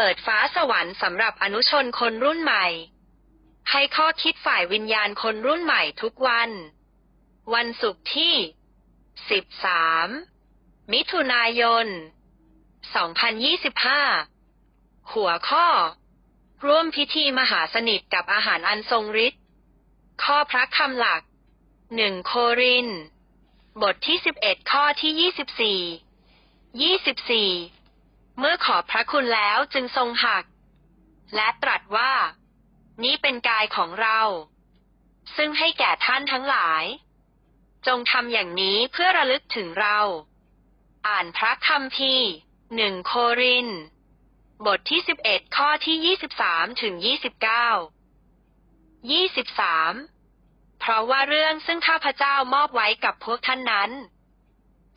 เปิดฟ้าสวรรค์สำหรับอนุชนคนรุ่นใหม่ ให้ข้อคิดฝ่ายวิญญาณคนรุ่นใหม่ทุกวัน วันศุกร์ที่ 13 มิถุนายน 2025 หัวข้อ ร่วมพิธีมหาสนิทกับอาหารอันทรงฤทธิ์ข้อพระคำหลัก 1 โคริน บทที่ 11 ข้อที่ 24 24 เมื่อขอบพระคุณแล้วจึงทรงหัก และตรัสว่า นี้เป็นกายของเรา ซึ่งให้แก่ท่านทั้งหลาย จงทำอย่างนี้เพื่อระลึกถึงเรา อ่านพระคัมภีร์หนึ่งโคริน บทที่11ข้อที่23ถึง29 23เพราะว่าเรื่องซึ่งข้าพเจ้ามอบไว้กับพวกท่านนั้น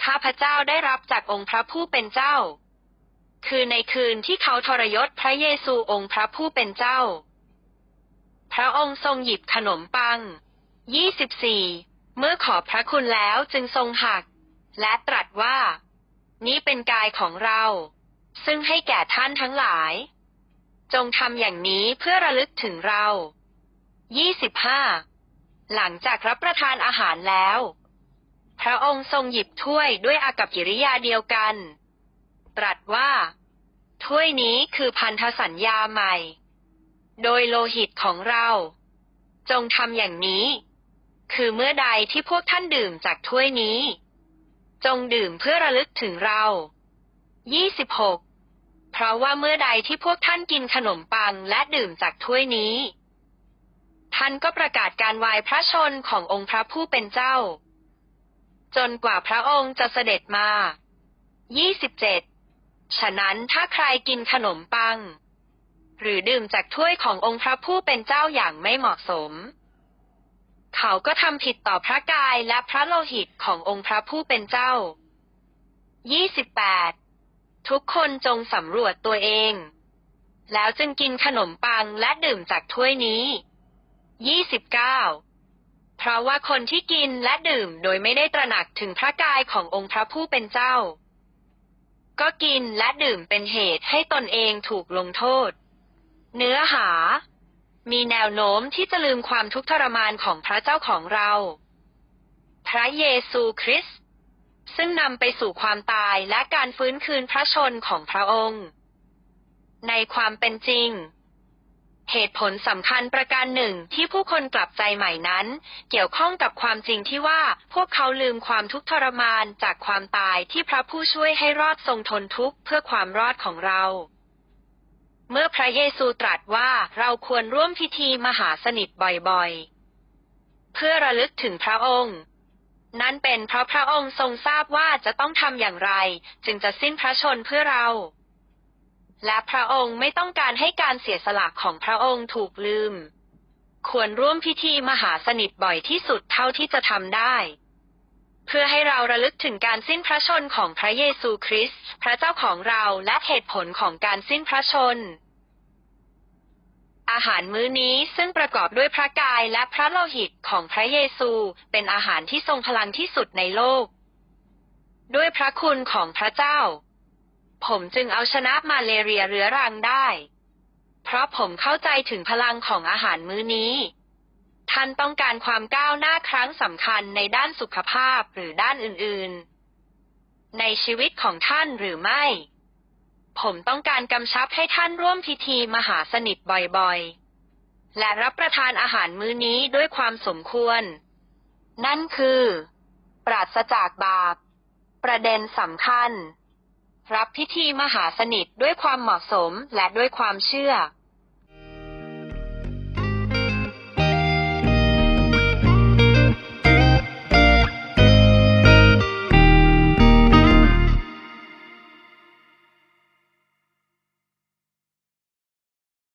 ข้าพเจ้าได้รับจากองค์พระผู้เป็นเจ้า คือในคืนที่เขาทรยศพระเยซูองค์พระผู้เป็นเจ้า พระองค์ทรงหยิบขนมปัง 24 เมื่อขอบพระคุณแล้วจึงทรงหัก และตรัสว่า นี้เป็นกายของเรา ซึ่งให้แก่ท่านทั้งหลาย จงทำอย่างนี้เพื่อระลึกถึงเรา 25 หลังจากรับประทานอาหารแล้ว พระองค์ทรงหยิบถ้วยด้วยอากับกิริยาเดียวกัน ว่า ถ้วยนี้คือพันธสัญญาใหม่ โดยโลหิตของเรา จงทำอย่างนี้ คือเมื่อใดที่พวกท่านดื่มจากถ้วยนี้ จงดื่มเพื่อระลึกถึงเรา 26 เพราะว่าเมื่อใดที่พวกท่านกินขนมปังและดื่มจากถ้วยนี้ ท่านก็ประกาศการวายพระชนขององค์พระผู้เป็นเจ้าจนกว่าพระองค์จะเสด็จมา 27 ฉะนั้นถ้าใครกินขนมปัง หรือดื่มจากถ้วยขององค์พระผู้เป็นเจ้าอย่างไม่เหมาะสม เขาก็ทำผิดต่อพระกายและพระโลหิตขององค์พระผู้เป็นเจ้า 28 ทุกคนจงสำรวจตัวเอง แล้วจึงกินขนมปังและดื่มจากถ้วยนี้ 29 เพราะว่าคนที่กินและดื่มโดยไม่ได้ตระหนักถึงพระกายขององค์พระผู้เป็นเจ้า ก็กินและดื่มเป็นเหตุให้ตนเองถูกลงโทษ เนื้อหา มีแนวโน้มที่จะลืมความทุกข์ทรมานของพระเจ้าของเรา พระเยซูคริสต์ซึ่งนำไปสู่ความตายและการฟื้นคืนพระชนของพระองค์ ในความเป็นจริง เหตุผลสำคัญประการหนึ่งที่ผู้คนกลับใจใหม่นั้น เกี่ยวข้องกับความจริงที่ว่าพวกเขาลืมความทุกข์ทรมานจากความตายที่พระผู้ช่วยให้รอดทรงทนทุกข์เพื่อความรอดของเรา เมื่อพระเยซูตรัสว่าเราควรร่วมพิธีมหาสนิทบ่อยๆ เพื่อระลึกถึงพระองค์นั่นเป็นเพราะพระองค์ทรงทราบว่าจะต้องทำอย่างไร จึงจะสิ้นพระชนเพื่อเรา และพระองค์ไม่ต้องการให้การเสียสละของพระองค์ถูกลืม ควรร่วมพิธีมหาสนิทบ่อยที่สุดเท่าที่จะทำได้ เพื่อให้เราระลึกถึงการสิ้นพระชนของพระเยซูคริสต์พระเจ้าของเราและเหตุผลของการสิ้นพระชน อาหารมื้อนี้ซึ่งประกอบด้วยพระกายและพระโลหิตของพระเยซูเป็นอาหารที่ทรงพลังที่สุดในโลก ด้วยพระคุณของพระเจ้า ผมจึงเอาชนะมาเลเรียเรื้อรังได้ เพราะผมเข้าใจถึงพลังของอาหารมื้อนี้ ท่านต้องการความก้าวหน้าครั้งสำคัญในด้านสุขภาพหรือด้านอื่นๆ ในชีวิตของท่านหรือไม่ ผมต้องการกำชับให้ท่านร่วมพิธีมหาสนิทบ่อยๆ และรับประทานอาหารมื้อนี้ด้วยความสมควร นั่นคือ ปราศจากบาป ประเด็นสำคัญ รับพิธีมหาสนิทด้วยความเหมาะสมและด้วยความเชื่อ